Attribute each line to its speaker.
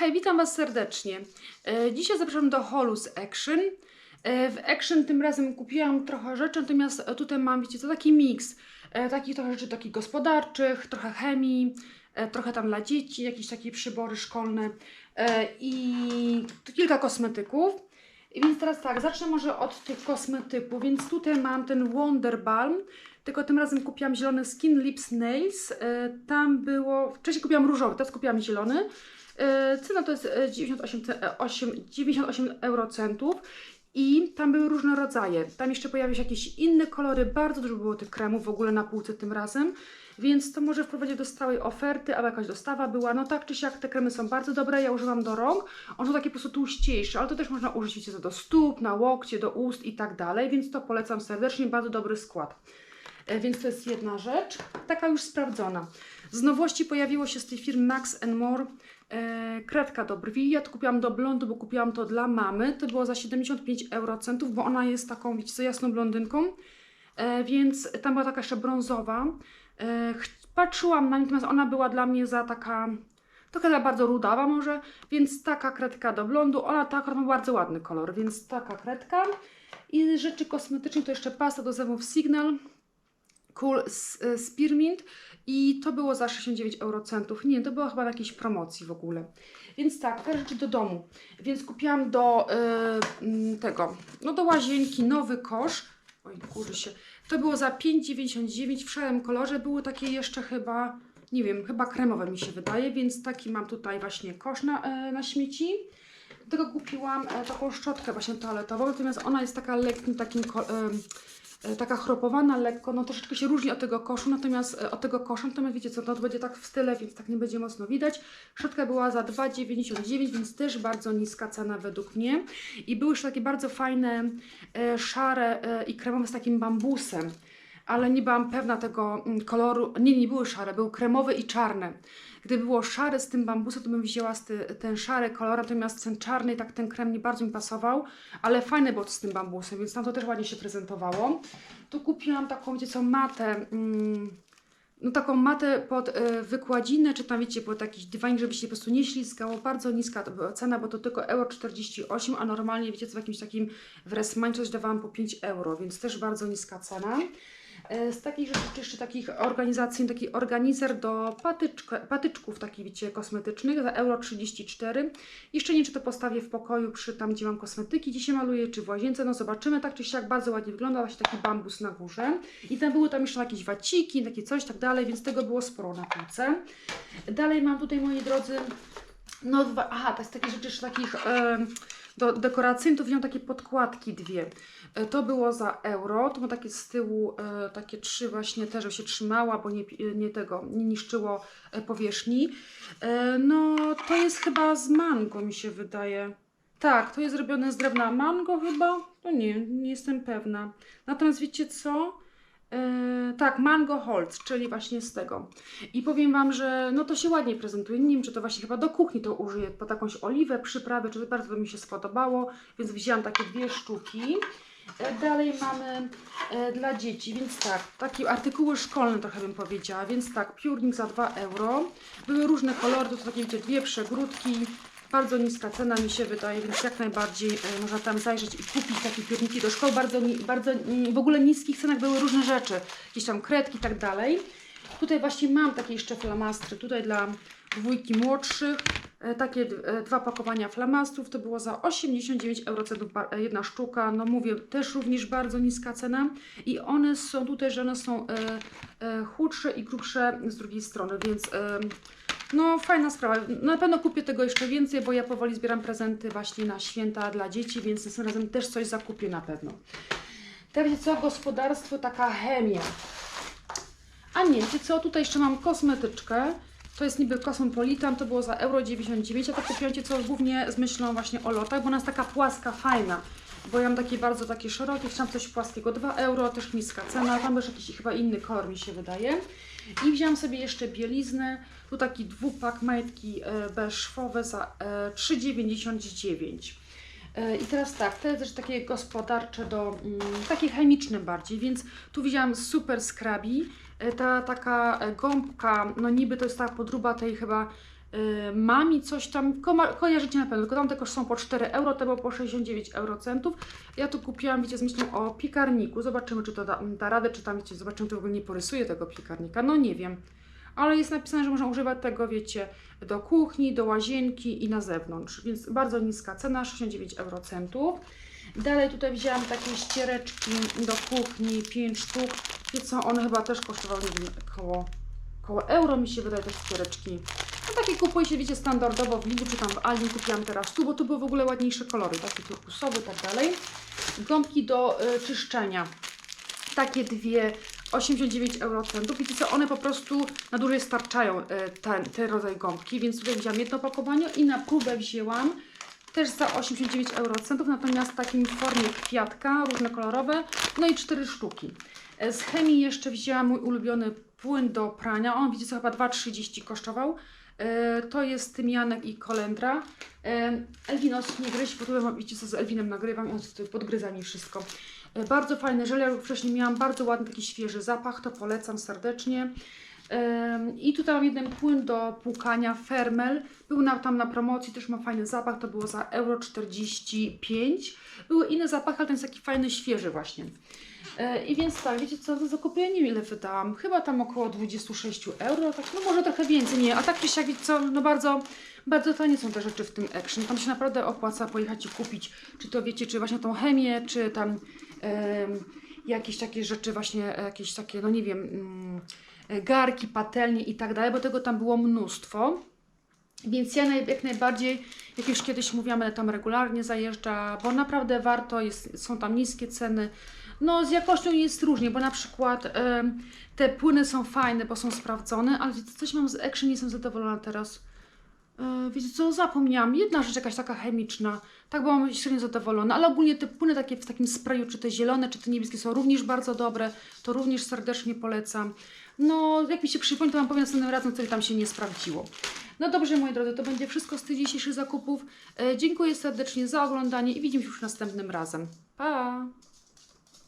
Speaker 1: Hej, witam Was serdecznie. E, Dzisiaj zapraszam do holu z Action. E, W Action tym razem kupiłam trochę rzeczy, natomiast tutaj mam, wiecie co, taki miks. e, Takich trochę rzeczy takich gospodarczych, trochę chemii, trochę tam dla dzieci, jakieś takie przybory szkolne i kilka kosmetyków. Więc teraz tak, zacznę może od tych kosmetyków. Więc tutaj mam ten Wonder Balm, tylko tym razem kupiłam zielony Skin Lips Nails. Tam było, wcześniej kupiłam różowy, teraz kupiłam zielony. E, Cena to jest e, 98, ce- e, osiem- 98 eurocentów. I tam były różne rodzaje. Tam jeszcze pojawiły się jakieś inne kolory. Bardzo dużo było tych kremów w ogóle na półce tym razem. Więc to może wprowadzić do stałej oferty, albo jakaś dostawa była. No tak czy siak te kremy są bardzo dobre. Ja używam do rąk. One są takie po prostu tłuściejsze, ale to też można użyć wiecie, do stóp, na łokcie, do ust i tak dalej. Więc to polecam serdecznie. Bardzo dobry skład. E, Więc to jest jedna rzecz, taka już sprawdzona. Z nowości pojawiło się z tej firmy Max More e, kredka do brwi. Ja to kupiłam do blondu, bo kupiłam to dla mamy. To było za 75 eurocentów, bo ona jest taką, co, jasną blondynką. E, więc tam była taka jeszcze brązowa. E, patrzyłam na nią, natomiast ona była dla mnie za taka, trochę za bardzo rudawa może, więc taka kredka do blondu. Ona ta ma bardzo ładny kolor, więc taka kredka. I rzeczy kosmetycznych to jeszcze pasta do zębów Signal. Cool e, Spearmint i to było za 69 eurocentów. Nie, to było chyba na jakiejś promocji w ogóle. Więc tak, te rzeczy do domu. Więc kupiłam do mm, tego, no do łazienki nowy kosz. Oj, kurzy się. To było za 5,99 w szarym kolorze. Były takie jeszcze chyba, nie wiem, chyba kremowe mi się wydaje, więc taki mam tutaj właśnie kosz na, e, na śmieci. Do tego kupiłam taką szczotkę właśnie toaletową, natomiast ona jest taka lekkim takim taka chropowana lekko, no troszeczkę się różni od tego koszu, natomiast e, od tego kosza, natomiast wiecie co, no to będzie tak w style, więc tak nie będzie mocno widać. Szczotka była za 2,99, więc też bardzo niska cena według mnie. I były już takie bardzo fajne, e, szare e, i kremowe z takim bambusem, ale nie byłam pewna tego mm, koloru, nie, nie były szare, były kremowe i czarne. Gdyby było szare z tym bambusem, to bym wzięła ty, ten szary kolor, natomiast ten czarny, tak ten krem nie bardzo mi pasował, ale fajny był z tym bambusem, więc tam to też ładnie się prezentowało. Tu kupiłam taką, wiecie co, matę, mm, no taką matę pod e, wykładzinę, czy tam wiecie, pod jakiś dywanik, żeby się po prostu nie ślizgało. Bardzo niska cena, bo to tylko euro 48, a normalnie wiecie co, w jakimś takim w coś dawałam po 5 euro, więc też bardzo niska cena. E, Z takich rzeczy, czy jeszcze takich organizacji, taki organizer do patyczków takich, wiecie, kosmetycznych za euro 34. Jeszcze nie wiem, czy to postawię w pokoju przy tam, gdzie mam kosmetyki, gdzie się maluję, czy w łazience, no zobaczymy. Tak czy siak bardzo ładnie wygląda, właśnie taki bambus na górze. I tam były tam jeszcze jakieś waciki, takie coś, tak dalej, więc tego było sporo na półce. Dalej mam tutaj, moi drodzy, no dwa, aha, to jest takie rzeczy jeszcze takich em, do dekoracyjnych, to wziąłem takie podkładki dwie. E, To było za euro, to ma takie z tyłu e, takie trzy właśnie te, żeby się trzymała, bo nie, pi- nie tego, nie niszczyło e, powierzchni. E, no to jest chyba z mango mi się wydaje. Tak, to jest zrobione z drewna mango chyba? To nie, nie jestem pewna. Natomiast wiecie co? E, tak, mango holz, czyli właśnie z tego. I powiem Wam, że no to się ładnie prezentuje. Nie wiem, czy to właśnie chyba do kuchni to użyję, pod jakąś oliwę, przyprawy, czy to bardzo by mi się spodobało, więc wzięłam takie dwie sztuki. E, Dalej mamy e, dla dzieci, więc tak, takie artykuły szkolne trochę bym powiedziała, więc tak, piórnik za 2 euro. Były różne kolory, to takie wiecie, dwie przegródki, bardzo niska cena mi się wydaje, więc jak najbardziej e, można tam zajrzeć i kupić takie piórniki do szkoły. Bardzo, bardzo w ogóle niskich cenach były różne rzeczy, jakieś tam kredki i tak dalej. Tutaj właśnie mam takie jeszcze flamastry, tutaj dla dwójki młodszych. E, Takie e, dwa pakowania flamastrów to było za 89 eurocentów jedna sztuka. No mówię, też również bardzo niska cena. I one są tutaj, że one są chudsze i grubsze z drugiej strony, więc no fajna sprawa. Na pewno kupię tego jeszcze więcej, bo ja powoli zbieram prezenty właśnie na święta dla dzieci, więc następnym razem też coś zakupię na pewno. Tak wiecie co, gospodarstwo, taka chemia. A nie, wiecie co, tutaj jeszcze mam kosmetyczkę. To jest niby Cosmopolitan, to było za euro 99, a to kupiłam co głównie z myślą właśnie o lotach, bo ona jest taka płaska, fajna. Bo ja mam takie bardzo takie szerokie, chciałam coś płaskiego, 2 euro, też niska cena, tam też jakiś chyba inny kolor mi się wydaje. I wziąłam sobie jeszcze bieliznę, tu taki dwupak majtki e, beszwowe za e, 3,99. E, I teraz tak, jest też takie gospodarcze do, mm, takie chemiczne bardziej, więc tu widziałam super skrabi. E, Ta taka e, gąbka, no niby to jest ta podruba tej chyba Mami coś tam, ko- kojarzycie na pewno, tylko tam też są po 4 euro, te było po 69 eurocentów. Ja tu kupiłam, wiecie, z myślą o piekarniku. Zobaczymy, czy to da, da radę, czy tam, wiecie, zobaczymy, czy w ogóle nie porysuję tego piekarnika. No nie wiem. Ale jest napisane, że można używać tego, wiecie, do kuchni, do łazienki i na zewnątrz. Więc bardzo niska cena, 69 eurocentów. Dalej tutaj wzięłam takie ściereczki do kuchni, 5 sztuk. Wiecie co, one chyba też kosztowały, nie wiem, koło, koło euro mi się wydaje te ściereczki. No takie kupuje się, wiecie, standardowo w Lidlu czy tam w Aldi kupiłam teraz tu, bo tu były w ogóle ładniejsze kolory, takie turkusowe i tak dalej. Gąbki do y, czyszczenia. Takie dwie, 89 eurocentów. Wiecie co, one po prostu na dłużej starczają y, ten, ten rodzaj gąbki, więc tutaj wzięłam jedno opakowanie i na próbę wzięłam też za 89 eurocentów, natomiast w takim formie kwiatka, różnokolorowe, no i cztery sztuki. E, Z chemii jeszcze wzięłam mój ulubiony płyn do prania, on widzicie co chyba 2,30 kosztował. E, To jest tymianek i kolendra. E, Elwinos nie gryź, bo mam, widzicie co z Elwinem nagrywam, on podgryza mi wszystko. E, Bardzo fajny żel, ja wcześniej miałam bardzo ładny taki świeży zapach, to polecam serdecznie. I tutaj mam jeden płyn do płukania, Fermel. Był tam na promocji, też ma fajny zapach, to było za euro 45. Były inne zapachy, ale ten jest taki fajny, świeży właśnie. Yy, I więc tak, wiecie co, za zakupy ja nie wiem ile wydałam. Chyba tam około 26 euro, tak, no może trochę więcej, nie. A tak czy siak, wiecie co, no bardzo, bardzo tanie są te rzeczy w tym Action. Tam się naprawdę opłaca pojechać i kupić, czy to wiecie, czy właśnie tą chemię, czy tam jakieś takie rzeczy właśnie, e, jakieś takie, no nie wiem, mm, e, garki, patelnie i tak dalej, bo tego tam było mnóstwo. Więc ja jak najbardziej, jak już kiedyś mówiłam, tam regularnie zajeżdża, bo naprawdę warto, jest, są tam niskie ceny. No z jakością jest różnie, bo na przykład te płyny są fajne, bo są sprawdzone, ale coś mam z Action, nie jestem zadowolona teraz. E, wiecie co, zapomniałam. Jedna rzecz jakaś taka chemiczna. Tak byłam średnio zadowolona, ale ogólnie te płyny takie w takim sprayu, czy te zielone, czy te niebieskie są również bardzo dobre. To również serdecznie polecam. No, jak mi się przypomni, to Wam powiem następnym razem, co tam się nie sprawdziło. No dobrze, moi drodzy, to będzie wszystko z tych dzisiejszych zakupów. E, dziękuję serdecznie za oglądanie i widzimy się już następnym razem. Pa!